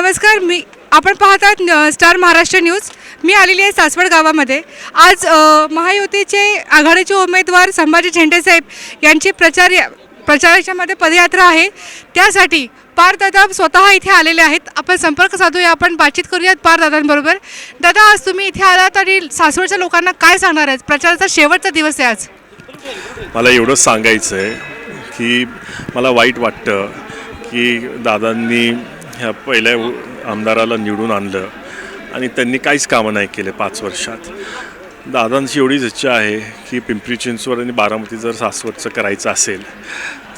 नमस्कार मी आपण पाहतात आहात स्टार महाराष्ट्र न्यूज. मी आलेली आहे सासवड गावामध्ये. आज महायुतीचे आघाडीचे उमेदवार संभाजी झेंडेसाहेब यांची प्रचार प्रचाराच्यामध्ये पदयात्रा आहे. त्यासाठी पारदादा स्वतः इथे आलेले आहेत. आपण संपर्क साधूया आपण बातचीत करूयात पारदादांबरोबर. दादा आज तुम्ही इथे आलात आणि सासवडच्या लोकांना काय सांगणार आहेत? प्रचाराचा शेवटचा दिवस आहे आज. मला एवढंच सांगायचं आहे की मला वाईट वाटतं की दादांनी ह्या पहिल्या उ- आमदाराला निवडून आणलं आणि त्यांनी काहीच कामं नाही केले पाच वर्षात. दादांची एवढीच इच्छा आहे की पिंपरी चिंचवड आणि बारामती जर सासवडचं करायचं असेल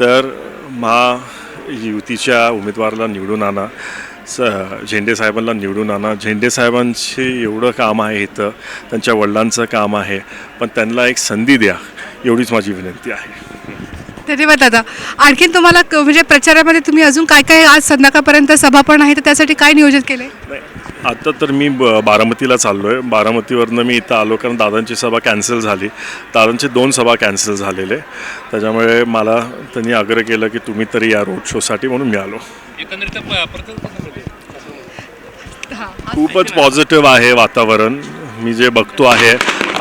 तर महायुतीच्या उमेदवाराला निवडून आणा स झेंडे साहेबांना निवडून आणा. झेंडे साहेबांचे एवढं काम आहे इथं त्यांच्या वडिलांचं काम आहे पण त्यांना एक संधी द्या एवढीच माझी विनंती आहे. धन्यवाद दादा. आणखीन तुम्हाला क- म्हणजे प्रचारामध्ये तुम्ही अजून काय काय आज संध्याकाळपर्यंत सभा पण आहे तर त्यासाठी काय नियोजन केले नाही आता तर मी ब बारामतीला चाललो आहे बारामतीवरनं मी इथं आलो कारण दादांची सभा कॅन्सल झाली. दादांचे दोन सभा कॅन्सल झालेले. त्याच्यामुळे मला त्यांनी आग्रह केला की तुम्ही तरी या रोड शोसाठी म्हणून मी आलो. एकंदरीत प- प्रचार कसा होते? खूपच पॉझिटिव्ह आहे वातावरण. मी जे बघतो आहे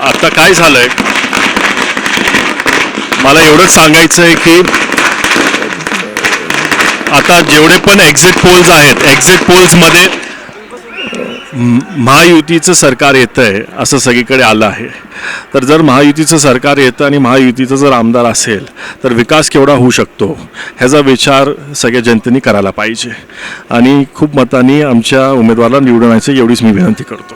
आता काय झालं आहे मला एवढंच सांगायचं आहे की आता जेवढे पण एक्झिट पोल्स आहेत एक्झिट पोल्समध्ये महायुतीचं सरकार येतं आहे असं सगळीकडे आलं आहे. तर जर महायुतीचं सरकार येतं आणि महायुतीचं जर आमदार असेल तर विकास केवढा होऊ शकतो ह्याचा विचार सगळ्या जनतेने करायला पाहिजे. आणि खूप मतांनी आमच्या उमेदवाराला निवडण्याची एवढीच मी विनंती करतो.